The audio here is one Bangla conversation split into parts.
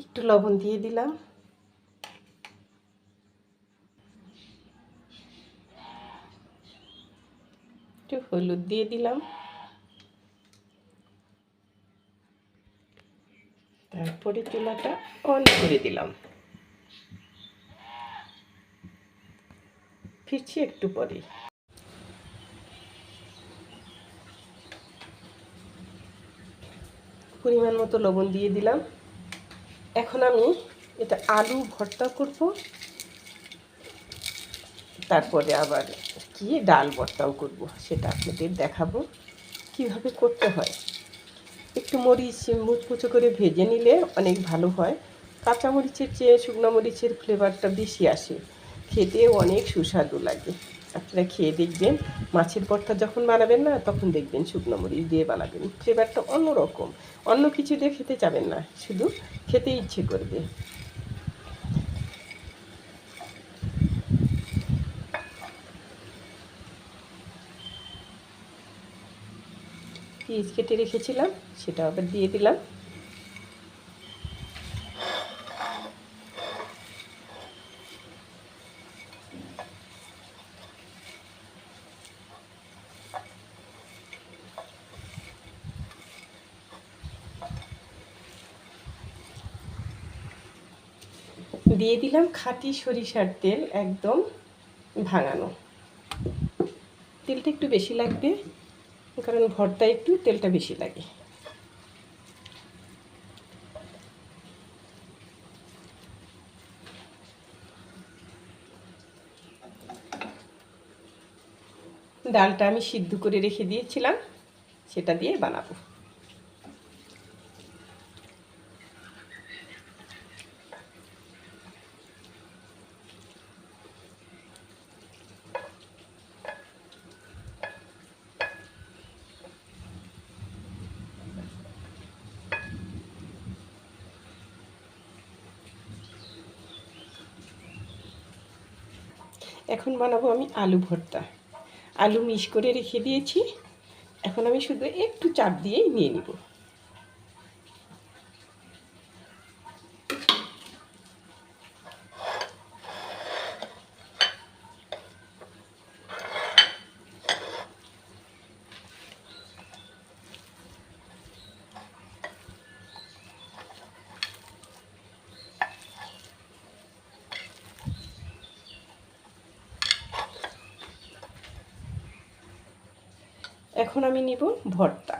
একটু লবণ দিয়ে দিলাম। একটু হলুদ দিয়ে দিলাম। তারপরে চুলাটা অন করে দিলাম। ফিরছি একটু পরে। পরিমাণ মতো লবণ দিয়ে দিলাম। এখন আমি এটা আলু ভর্তা করব। তারপরে আবার কি ডাল ভর্তাও করব সেটা আপনাদের দেখাবো। কীভাবে করতে হয়? একটু মরিচ মুচমুচো করে ভেজে নিলে অনেক ভালো হয়। কাঁচা মরিচের চেয়ে শুকনো মরিচের ফ্লেভারটা বেশি আসে। খেতে অনেক সুস্বাদু লাগে। আপনারা খেয়ে দেখবেন, মাছের ভর্তা যখন বানাবেন না, তখন দেখবেন শুকনো মরিচ দিয়ে বানাবেন। ফ্লেভারটা অন্যরকম। অন্য কিছু দিয়ে খেতে যাবেন না, শুধু খেতে ইচ্ছে করবে। পিস কেটে রেখেছিলাম সেটা আবার দিয়ে দিলাম। দিয়ে দিলাম খাঁটি সরিষার তেল একদম ভাঙানো। তেলটা একটু বেশি লাগবে, কারণ ভর্তা একটু তেলটা বেশি লাগে। ডালটা আমি সিদ্ধ করে রেখে দিয়েছিলাম, সেটা দিয়ে বানাবো। এখন বানাবো আমি আলু ভর্তা। আলু মিশ করে রেখে দিয়েছি। এখন আমি শুধু একটু চাপ দিয়েই নিয়ে নিব। এখন আমি নিব ভর্তা,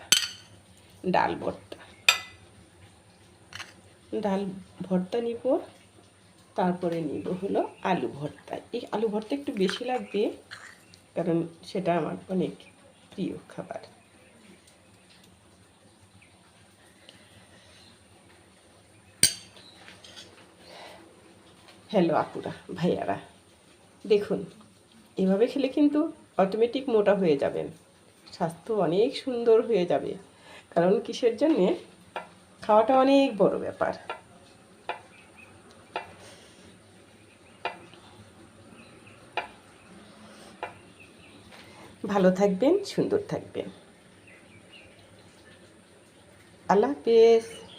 ডাল ভর্তা। ডাল ভর্তা নিব, তারপরে নিব হলো আলু ভর্তা। এই আলু ভর্তা একটু বেশি লাগবে, কারণ সেটা আমার অনেক প্রিয় খাবার। হ্যালো আপুরা, ভাইয়ারা, দেখুন, এভাবে খেলে কিন্তু অটোমেটিক মোটা হয়ে যাবেন। স্বাস্থ্য অনেক সুন্দর হয়ে যাবে। কারণ কিসের জন্যে? খাওয়াটা অনেক বড় ব্যাপার। ভালো থাকবেন, সুন্দর থাকবেন। আল্লাহ হাফেজ।